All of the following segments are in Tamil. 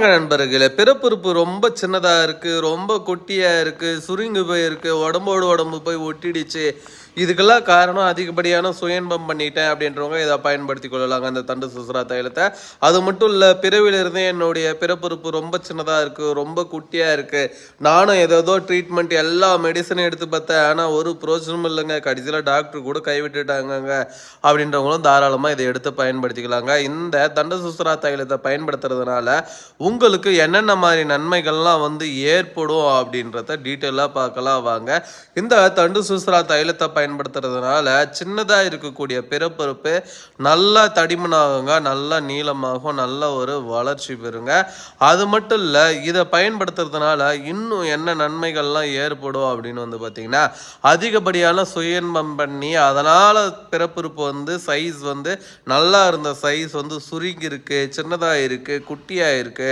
நண்பர்களே பிறப்புறுப்பு ரொம்ப சின்னதாக இருக்குது ரொம்ப கொட்டியாக இருக்குது சுருங்கி போயிருக்கு உடம்போடு உடம்பு போய் ஒட்டிடுச்சு. இதுக்கெல்லாம் காரணம் அதிகப்படியான சுயன்பம் பண்ணிட்டேன் அப்படின்றவங்க இதை பயன்படுத்தி கொள்ளலாங்க அந்த தண்டு சுசுரா தைலத்தை. அது மட்டும் இல்லை பிறவிலிருந்தே என்னுடைய பிறப்புறுப்பு ரொம்ப சின்னதாக இருக்குது ரொம்ப குட்டியாக இருக்குது நானும் ஏதோ ட்ரீட்மெண்ட் எல்லா மெடிசனும் எடுத்து பார்த்தேன். ஆனால் ஒரு பிரோஜனமும் இல்லைங்க. கடைசியில் டாக்டர் கூட கைவிட்டுட்டாங்கங்க அப்படின்றவங்களும் தாராளமாக இதை எடுத்து பயன்படுத்திக்கலாங்க. இந்த தண்ட சுசுரா தைலத்தை பயன்படுத்துறதுனால உங்களுக்கு என்னென்ன மாதிரி நன்மைகள்லாம் வந்து ஏற்படும் அப்படின்றத டீட்டெயிலாக பார்க்கலாம் வாங்க. இந்த தண்டு சுசுரா தைலத்தை பயன்படுத்துறதுனால சின்னதாக இருக்கக்கூடிய பிறப்பருப்பு நல்லா தடிமனாகுங்க நல்லா நீளமாகும் நல்ல ஒரு வளர்ச்சி பெறுங்க. அது மட்டும் இல்லை இதை பயன்படுத்துறதுனால இன்னும் என்ன நன்மைகள்லாம் ஏற்படும் அப்படின்னு வந்து பார்த்தீங்கன்னா அதிகப்படியான சுயன்பம் பண்ணி அதனால் பிறப்புறுப்பு வந்து சைஸ் வந்து நல்லா இருந்த சைஸ் வந்து சுருங்கி இருக்குது சின்னதாக இருக்குது குட்டியாக இருக்குது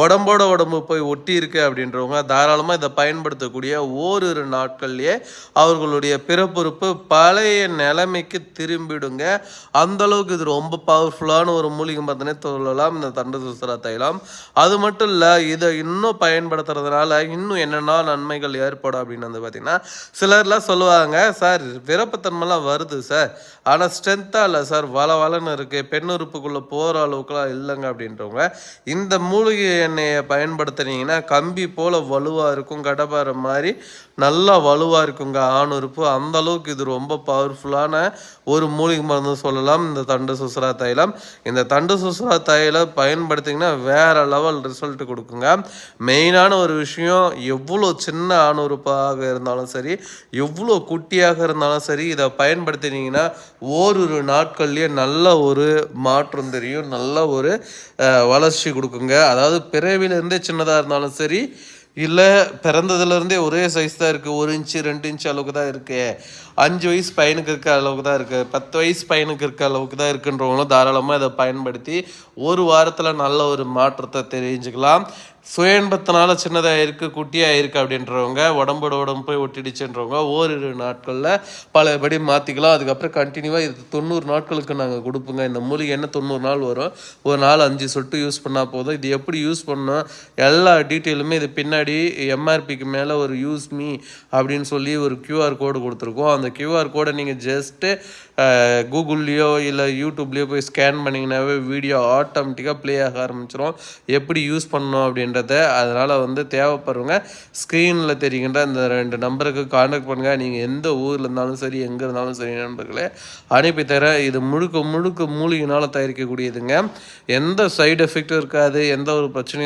உடம்போட உடம்பு போய் ஒட்டி இருக்கு அப்படின்றவங்க தாராளமாக இதை பயன்படுத்தக்கூடிய ஓரிரு நாட்கள்லேயே அவர்களுடைய பிறப்புறுப்பு பழைய நிலைமைக்கு திரும்பிடுங்க. அந்த அளவுக்கு இது ரொம்ப பவர்ஃபுல்லான ஒரு மூலிகை பார்த்தனே சொல்லலாம் இந்த தண்டு சுசரா தைலம். அது மட்டும் இல்லை இதை இன்னும் பயன்படுத்துறதுனால இன்னும் என்னென்ன நன்மைகள் ஏற்படும் அப்படின்னு வந்து பார்த்தீங்கன்னா சிலர்லாம் சொல்லுவாங்க சார் விருப்பத்தன்மைலாம் வருது சார். ஆனால் ஸ்ட்ரென்த்தாக இல்லை சார். வள வளன்னு இருக்குது பெண் உறுப்புக்குள்ளே போகிற அளவுக்குலாம் இல்லைங்க அப்படின்றவங்க. இந்த மூலிகை எண்ணெயை பயன்படுத்துனீங்கன்னா கம்பி போல் வலுவாக இருக்கும் கடப்பாறை மாதிரி நல்லா வலுவாக இருக்குங்க ஆணுறுப்பு. அந்தளவுக்கு இது ரொம்ப பவர்ஃபுல்லான ஒரு மூலிகை மருந்து சொல்லலாம். இந்த தண்டு சுசுரா தைலம். இந்த தண்டு சுசுரா தைலம் பயன்படுத்திங்கன்னா வேறு லெவல் ரிசல்ட் கொடுக்குங்க. மெயினான ஒரு விஷயம் எவ்வளோ சின்ன ஆணுறுப்பாக இருந்தாலும் சரி எவ்வளோ குட்டியாக இருந்தாலும் சரி இதை பயன்படுத்தினீங்கன்னா ஓரிரு நாட்கள்லேயே நல்ல ஒரு மாற்றம் தெரியும் நல்ல ஒரு வளர்ச்சி கொடுக்குங்க. அதாவது பிறவிலேருந்தே சின்னதாக இருந்தாலும் சரி இல்லை பிறந்ததுலேருந்தே ஒரே சைஸ் தான் இருக்குது ஒரு இன்ச்சு ரெண்டு இன்ச்சு அளவுக்கு தான் இருக்குது அஞ்சு வயசு பையனுக்கு இருக்க அளவுக்கு தான் இருக்குது பத்து வயசு பையனுக்கு இருக்க அளவுக்கு தான் இருக்குன்றவங்களும் தாராளமாக இதை பயன்படுத்தி ஒரு வாரத்தில் நல்ல ஒரு மாற்றத்தை தெரிஞ்சுக்கலாம். சுயன்பத்தினால சின்னதாக இருக்குது குட்டியாக இருக்குது அப்படின்றவங்க உடம்போட உடம்பு போய் ஒட்டிடுச்சுன்றவங்க ஓரிரு நாட்களில் பலபடி மாற்றிக்கலாம் அதுக்கப்புறம் கண்டினியூவாக இது தொண்ணூறு நாட்களுக்கு நாங்கள் கொடுப்போங்க. இந்த மூலிகை என்ன தொண்ணூறு நாள் வரும். ஒரு நாள் அஞ்சு சொட்டு யூஸ் பண்ணால் போதும். இது எப்படி யூஸ் பண்ணோம் எல்லா டீட்டெயிலுமே இது பின்னாடி எம்ஆர்பிக்கு மேலே ஒரு யூஸ் மீ அப்படின்னு சொல்லி ஒரு கியூஆர் கோடு கொடுத்துருக்கோம். அந்த கியூஆர் கோடை நீங்கள் ஜஸ்ட்டு கூகுள்லேயோ இல்லை யூடியூப்லேயோ போய் ஸ்கேன் பண்ணிங்கனாவே வீடியோ ஆட்டோமேட்டிக்காக ப்ளே ஆக ஆரம்பிச்சிடும் எப்படி யூஸ் பண்ணணும் அப்படின்ற அப்படின்றத அதனால் வந்து தேவைப்படுறவங்க ஸ்க்ரீனில் தெரிகின்ற அந்த ரெண்டு நம்பருக்கு காண்டாக்ட் பண்ணுங்கள் நீங்கள் எந்த ஊரில் இருந்தாலும் சரி எங்கே இருந்தாலும் சரி நண்பர்களே அனுப்பி தரேன் இது முழுக்க முழுக்க மூலிகைனால் தயாரிக்கக்கூடியதுங்க. எந்த சைடு எஃபெக்டும் இருக்காது எந்த ஒரு பிரச்சனையும்